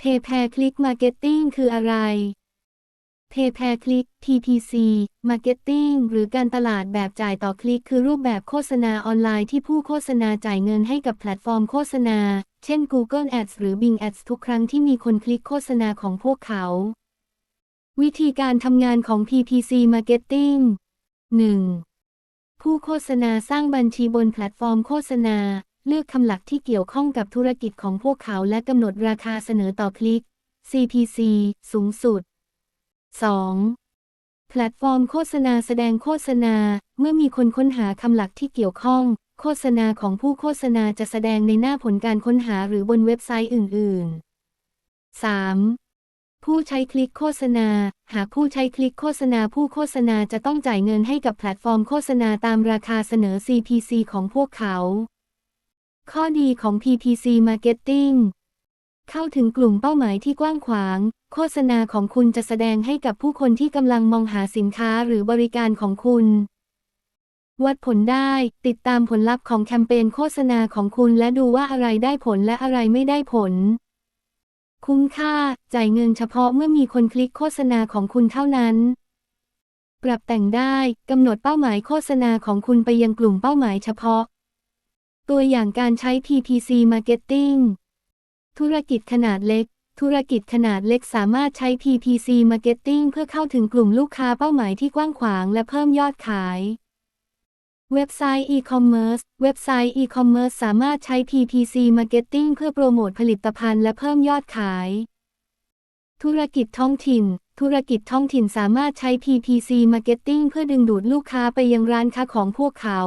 Pay Per Click Marketing คืออะไร Pay Per Click PPC Marketing หรือการตลาดแบบจ่ายต่อคลิก คือรูปแบบโฆษณาออนไลน์ที่ผู้โฆษณาจ่ายเงินให้กับแพลตฟอร์มโฆษณา เช่น Google Ads หรือ Bing Ads ทุกครั้งที่มีคนคลิกโฆษณาของพวกเขา วิธีการทำงานของ PPC Marketing 1. ผู้โฆษณาสร้างบัญชีบนแพลตฟอร์มโฆษณา เลือกคำหลักที่เกี่ยวข้องกับธุรกิจของพวกเขาและกำหนดราคาเสนอต่อคลิก CPC สูงสุด 2. แพลตฟอร์มโฆษณาแสดงโฆษณา เมื่อมีคนค้นหาคำหลักที่เกี่ยวข้อง โฆษณาของผู้โฆษณาจะแสดงในหน้าผลการค้นหาหรือบนเว็บไซต์อื่น ๆ 3. ผู้ใช้คลิกโฆษณา หากผู้ใช้คลิกโฆษณาผู้โฆษณาจะต้องจ่ายเงินให้กับแพลตฟอร์มโฆษณาตามราคาเสนอ CPC ของพวกเขา ข้อดีของ PPC Marketing เข้าถึงกลุ่มเป้าหมายที่กว้างขวาง โฆษณาของคุณจะแสดงให้กับผู้คนที่กำลังมองหาสินค้าหรือบริการของคุณ วัดผลได้ ติดตามผลลัพธ์ของแคมเปญโฆษณาของคุณและดูว่าอะไรได้ผลและอะไรไม่ได้ผล คุ้มค่า จ่ายเงินเฉพาะเมื่อมีคนคลิกโฆษณาของคุณเท่านั้น ปรับแต่งได้ กำหนดเป้าหมายโฆษณาของคุณไปยังกลุ่มเป้าหมายเฉพาะ ตัวอย่างการใช้ PPC Marketing ธุรกิจขนาดเล็ก ธุรกิจขนาดเล็กสามารถใช้ PPC Marketing เพื่อเข้าถึงกลุ่มลูกค้าเป้าหมายที่กว้างขวางและเพิ่มยอดขาย เว็บไซต์ e-commerce เว็บไซต์ e-commerce สามารถใช้ PPC Marketing เพื่อโปรโมทผลิตภัณฑ์และเพิ่มยอดขาย ธุรกิจท้องถิ่น ธุรกิจท้องถิ่นสามารถใช้ PPC Marketing เพื่อดึงดูดลูกค้าไปยังร้านค้าของพวกเขา